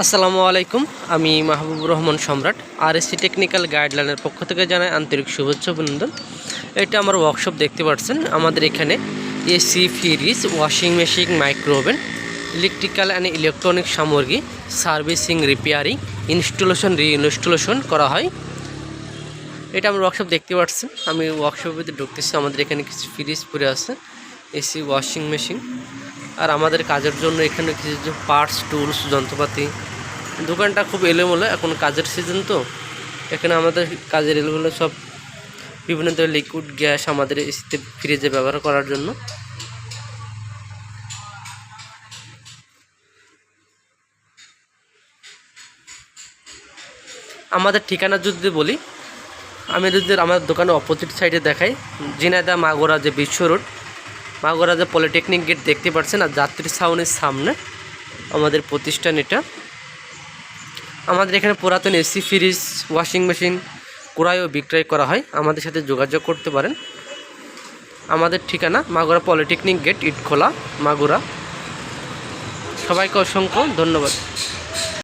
আসসালামু আলাইকুম, আমি মাহবুবুর রহমান সম্রাট আর এসি টেকনিক্যাল গাইডলাইনের পক্ষ থেকে জানাই আন্তরিক শুভেচ্ছা অভিনন্দন। এটা আমার ওয়ার্কশপ দেখতে পাচ্ছেন, আমাদের এখানে AC fridge washing machine micro oven electrical and electronic সামগ্রী সার্ভিসিং রিপেয়ারিং ইনস্টলেশন রিইনস্টলেশন করা হয়। এটা আমার ওয়ার্কশপ দেখতে পাচ্ছেন, আমি ওয়ার্কশপের ভিতরে ঢুকতেছি, আমাদের এখানে কিছু ফ্রিজ পরে আছে এসি ওয়াশিং মেশিন আর আমাদের কাজের জন্য এখানে কিছু পার্টস টুলস যন্ত্রপাতি। দোকানটা খুব এলোমেলো, এখন কাজের সিজন তো। এখানে আমাদের কাজের এলোমেলো সব বিভিন্ন ধরনের লিকুইড গ্যাস আমাদের এসিতে ফ্রিজে ব্যবহার করার জন্য। আমাদের ঠিকানা যদি বলি, আমি যদি আমাদের দোকানে অপোজিট সাইডে দেখাই জিনাদা মাগোরা যে বিশ্ব রোড মাগোরা যে পলিটেকনিক গেট দেখতে পাচ্ছেন আর যাত্রী ছাউনির সামনে আমাদের প্রতিষ্ঠান এটা। আমাদের এখানে পুরাতন এসি, ফ্রিজ, ওয়াশিং মেশিন, ক্রয় ও বিক্রয় করা হয়। আমাদের সাথে যোগাযোগ করতে পারেন। আমাদের ঠিকানা মাগুরা পলিটেকনিক গেট, ইটখোলা মাগুরা সবাইকে অসংখ্য ধন্যবাদ।